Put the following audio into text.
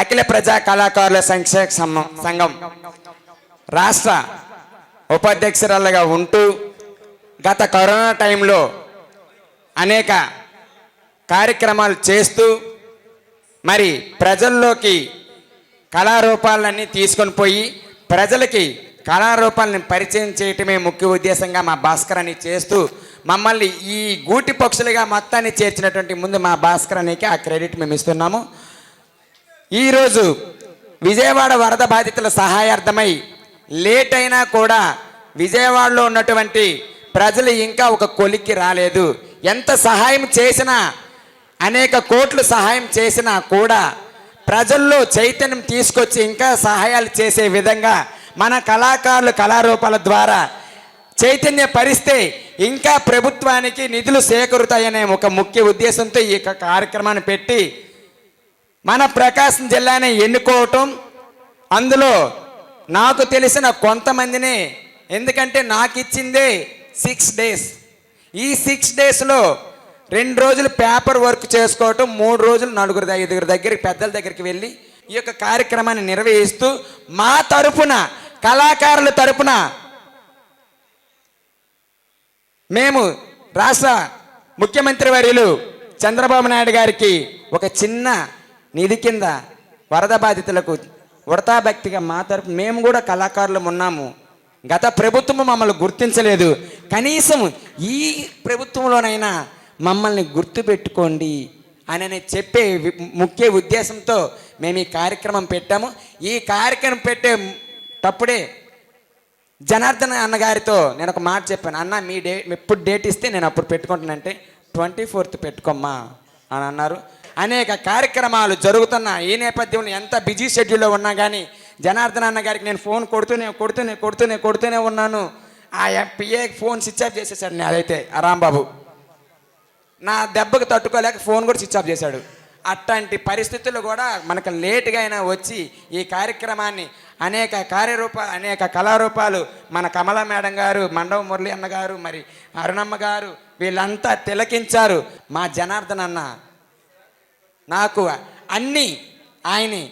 అఖిల ప్రజా కళాకారుల సంక్షేమ సంఘం రాష్ట్ర ఉపాధ్యక్షురాలుగా ఉంటూ గత కరోనా టైంలో అనేక కార్యక్రమాలు చేస్తూ మరి ప్రజల్లోకి కళారూపాలన్నీ తీసుకొని పోయి ప్రజలకి కళారూపాలని పరిచయం చేయటమే ముఖ్య ఉద్దేశంగా మా భాస్కర్ అని చేస్తూ మమ్మల్ని ఈ గూటి పక్షులుగా మొత్తాన్ని చేర్చినటువంటి ముందు మా భాస్కర్ అనికి ఆ క్రెడిట్ మేము ఇస్తున్నాము. ఈరోజు విజయవాడ వరద బాధితుల సహాయార్థమై లేట్ అయినా కూడా విజయవాడలో ఉన్నటువంటి ప్రజలు ఇంకా ఒక కొలిక్కి రాలేదు. ఎంత సహాయం చేసినా అనేక కోట్లు సహాయం చేసినా కూడా ప్రజల్లో చైతన్యం తీసుకొచ్చి ఇంకా సహాయాలు చేసే విధంగా మన కళాకారులు కళారూపాల ద్వారా చైతన్య పరిస్తే ఇంకా ప్రభుత్వానికి నిధులు సేకరుతాయనే ఒక ముఖ్య ఉద్దేశంతో ఈ యొక్క కార్యక్రమాన్ని పెట్టి మన ప్రకాశం జిల్లాని ఎన్నుకోవటం అందులో నాకు తెలిసిన కొంతమందిని ఎందుకంటే నాకు ఇచ్చిందే సిక్స్ డేస్ ఈ సిక్స్ డేస్లో రెండు రోజులు పేపర్ వర్క్ చేసుకోవటం మూడు రోజులు నలుగురు ఐదుగురు దగ్గరికి పెద్దల దగ్గరికి వెళ్ళి ఈ యొక్క కార్యక్రమాన్ని నిర్వహిస్తూ మా తరపున కళాకారుల తరపున మేము రాష్ట్ర ముఖ్యమంత్రి వర్యులు చంద్రబాబు నాయుడు గారికి ఒక చిన్న నిధి కింద వరద బాధితులకు ఉడతా భక్తిగా మా తరపు మేము కూడా కళాకారులు ఉన్నాము. గత ప్రభుత్వం మమ్మల్ని గుర్తించలేదు. కనీసం ఈ ప్రభుత్వంలోనైనా మమ్మల్ని గుర్తుపెట్టుకోండి అని చెప్పే ముఖ్య ఉద్దేశంతో మేము ఈ కార్యక్రమం పెట్టాము. ఈ కార్యక్రమం పెట్టే తప్పుడే జనార్దన్ అన్నగారితో నేను ఒక మాట చెప్పాను. అన్న మీ డే ఎప్పుడు డేట్ ఇస్తే నేను అప్పుడు పెట్టుకుంటానంటే ట్వంటీ ఫోర్త్ పెట్టుకోమ్మా అని అన్నారు. అనేక కార్యక్రమాలు జరుగుతున్న ఈ నేపథ్యంలో ఎంత బిజీ షెడ్యూల్లో ఉన్నా కానీ జనార్దన్ అన్న గారికి నేను ఫోన్ కొడుతూనే కొడుతూనే కొడుతూనే కొడుతూనే ఉన్నాను. ఆ పిఏ ఫోన్ స్విచ్ ఆఫ్ చేసేసాడు నేను అదైతే రాంబాబు. నా దెబ్బకు తట్టుకోలేక ఫోన్ కూడా స్విచ్ ఆఫ్ చేశాడు. అట్లాంటి పరిస్థితులు కూడా మనకు లేటుగా అయినా వచ్చి ఈ కార్యక్రమాన్ని అనేక కార్యరూపాలు అనేక కళారూపాలు మన కమల మేడం గారు మండవ మురళి అన్న గారు మరి అరుణమ్మ గారు వీళ్ళంతా తిలకించారు. మా జనార్దన్ అన్న నాకు అన్నీ ఆయనే.